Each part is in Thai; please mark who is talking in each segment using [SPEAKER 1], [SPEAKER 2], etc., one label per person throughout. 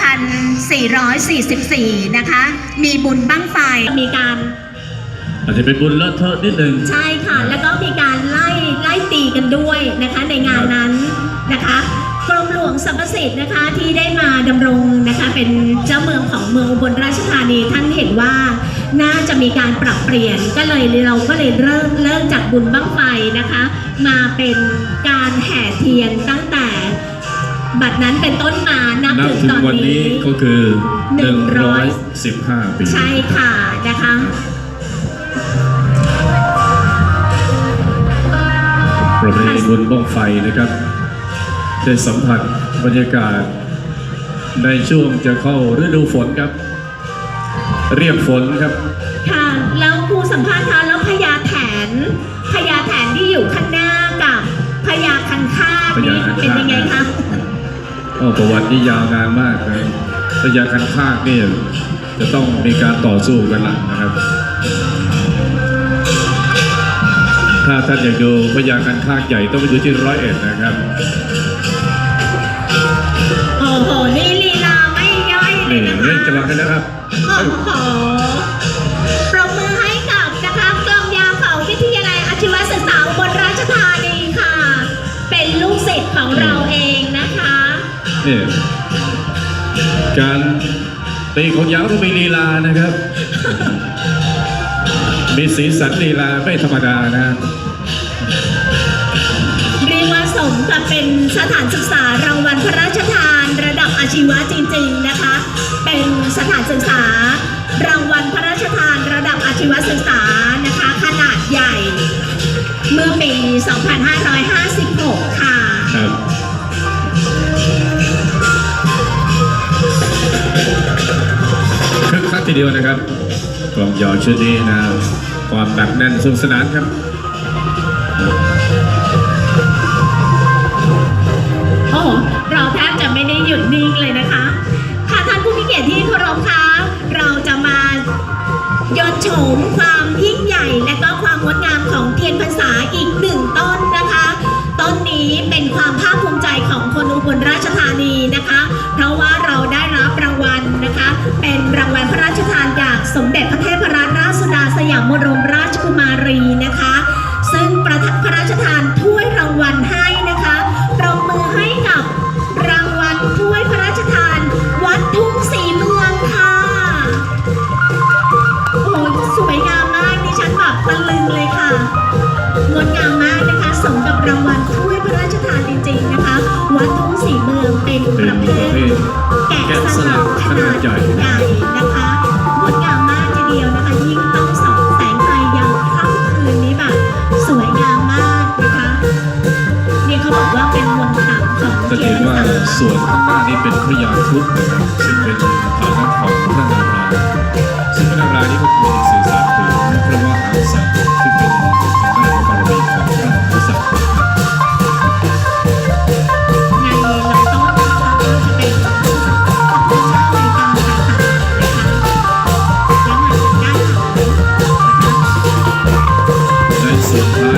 [SPEAKER 1] 2444 นะคะ มีบุญบั้งไฟมีการ
[SPEAKER 2] อาจจะเป็นบุญเลอะเทอะนิดนึง
[SPEAKER 1] ใช่ค่ะ แล้วก็มีการไล่ไล่ตีกันด้วยนะคะในงานนั้นนะคะกรมหลวงสรรพสิทธิ์นะคะที่ได้มาดำรงนะคะเป็นเจ้าเมืองของเมืองอุบลราชธานีท่านเห็นว่าน่าจะมีการปรับเปลี่ยนก็เลยเราก็เลยเริ่มเริ่มจากบุญบั้งไฟนะคะ มาเป็นการแห่เทียนตั้งแต่ บัดนั้นเป็นต้นมานับ
[SPEAKER 2] นับ
[SPEAKER 1] ถึง
[SPEAKER 2] ถึง
[SPEAKER 1] ตอน
[SPEAKER 2] วัน
[SPEAKER 1] นี้
[SPEAKER 2] นี้ก็คือ
[SPEAKER 1] หนึ่งร้อย
[SPEAKER 2] 115 ปี
[SPEAKER 1] ใช่ค่ะนะคะ
[SPEAKER 2] ประเพณีบุญบ้องไฟนะครับได้สัมผัสบรรยากาศ ในช่วงจะเข้าฤดูฝนครับ เรียกฝนครับ
[SPEAKER 1] ค่ะ แล้วครูสัมภาษณ์คะแล้วพญาแถนพญาแถนที่อยู่ข้างหน้ากับพญาคันคาก
[SPEAKER 2] พญา
[SPEAKER 1] นี่
[SPEAKER 2] คันคาก
[SPEAKER 1] เป็นยังไงคะ
[SPEAKER 2] โอ้ประวัตินี่ยาวนานมากนะพญาคันคากนี่จะต้องมีการต่อสู้กันหลังนะครับ ถ้าท่านอยากดูพญาคันคากใหญ่ต้องไปดูที่ร้อยเอ็ดนะครับ
[SPEAKER 1] โอ้โห นี่ลีลาไม่ย่อยเลย
[SPEAKER 2] นี่
[SPEAKER 1] นะคะ
[SPEAKER 2] เล่นจังหวะกันนะครับ
[SPEAKER 1] โอ้โห การ
[SPEAKER 2] ตีของยาวต้องมีลีลานะครับ มีสีสันลีลาไม่ธรรมดานะ
[SPEAKER 1] เรียกว่าสมกับเป็นสถานศึกษารางวัลพระราชทาน ระดับอาชีวะจริง ๆนะคะ เป็นสถานศึกษารางวัลพระราชทาน ระดับอาชีวศึกษานะคะ ขนาดใหญ่ เมื่อปี 2556 ค่ะ
[SPEAKER 2] ครับ ทีเดียวนะครับกลองยอชุดนี้นะความหนักแน่นสนุกสนานครับ
[SPEAKER 1] โอ้โหเราแทบจะไม่ได้หยุดนิ่งเลยนะคะ ค่ะท่านผู้มีเกียรติที่เคารพคะเราจะมายนต์โฉม เป็นประเภทแกะสลักขนาดใหญ่นะคะงดงามมากทีเดียวนะคะยิ่งต้องส่องแสงไฟยามค่ำคืนนี้แบบสวยงามมากนะคะเนี่ยเขาบอกว่าเป็นมนต์ขลังของ
[SPEAKER 2] จะ
[SPEAKER 1] เทีย
[SPEAKER 2] เห็
[SPEAKER 1] น
[SPEAKER 2] น
[SPEAKER 1] พร
[SPEAKER 2] ว่าส่วนข้างหน้านี้เป็นพระยาครุฑนะครับซึ่งเป็นฐานะของพระนารายณ์ซึ่งพระนารายณ์นี้ก็คือสื่อสารถึงพระมหากษัตริย์ซึ่งเป็น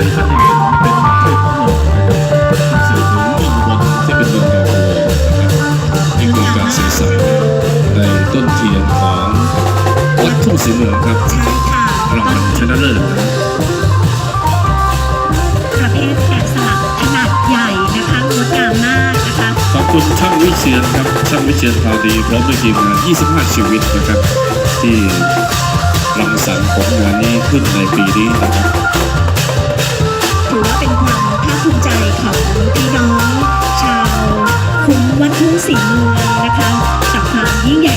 [SPEAKER 2] ส่วนท้ายท่านยังเห็นเป็นเทพหมอกนะครับสื่อถึงอินบนที่เป็นเมืองดาวโวนะครับนี่คือการสื่อสารในต้นเทียนของวัดทุ่งศรีเมืองครับ
[SPEAKER 1] ใช่ค่ะ
[SPEAKER 2] รางวัลชนะเลิศนะครับ
[SPEAKER 1] ประเภทแกะสลักขนาดใหญ่นะคะงดงามมากนะคะ
[SPEAKER 2] ขอบคุณช่างวิเชียนครับช่างวิเชียนพาดีพร้อมด้วยทีมงาน 25 ชีวิตนะครับ ที่รังสรรค์ผลงานนี้ขึ้นในปีนี้นะครับ
[SPEAKER 1] ถือว่า เป็นความภาคภูมิใจของพี่น้อง ชาวคุ้มวัดทุ่งสีเมืองนะคะกับความยิ่งใหญ่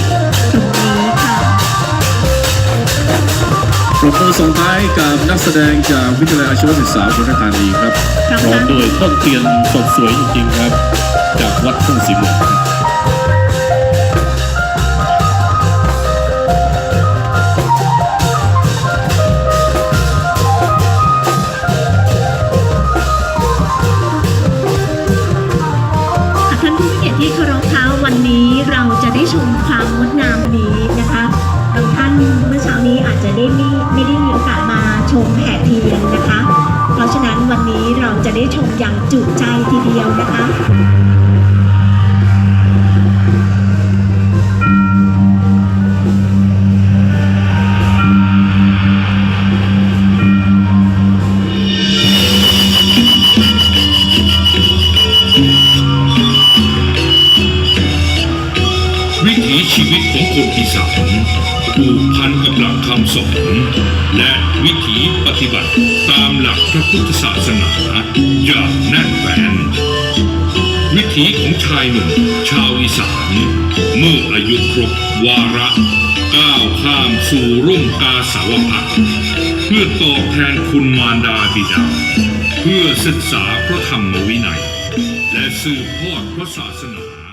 [SPEAKER 1] ตรงนี้ค่ะ
[SPEAKER 2] ปรบมือส่งท้ายกับนักแสดงจากวิทยาลัยอาชีวศึกษาสุราษฎร์ธานีครับ
[SPEAKER 1] ครับ
[SPEAKER 2] พร้อมด้วยต้นเทียนสดสวยจริงๆครับ จากวัดทุ่งศรีเมือง
[SPEAKER 1] วันนี้เราจะได้ชมความงดงามนี้นะคะบางท่านเมื่อเช้านี้อาจจะได้ไม่ไม่ได้มีโอกาสมาชมแห่เทียนนะคะ เพราะฉะนั้นวันนี้เราจะได้ชมอย่างจุใจทีเดียวนะคะ
[SPEAKER 3] สอน และวิถีปฏิบัติตามหลักพระพุทธศาสนาอย่างแน่นแฟนวิถีของชายหนุ่มชาวอีสานเมื่ออายุครบวาระก้าวข้ามสู่ร่มกาสาวพักเพื่อตอบแทนคุณมารดาบิดา เพื่อศึกษาพระธรรมวินัย และสืบทอดพระศาสนา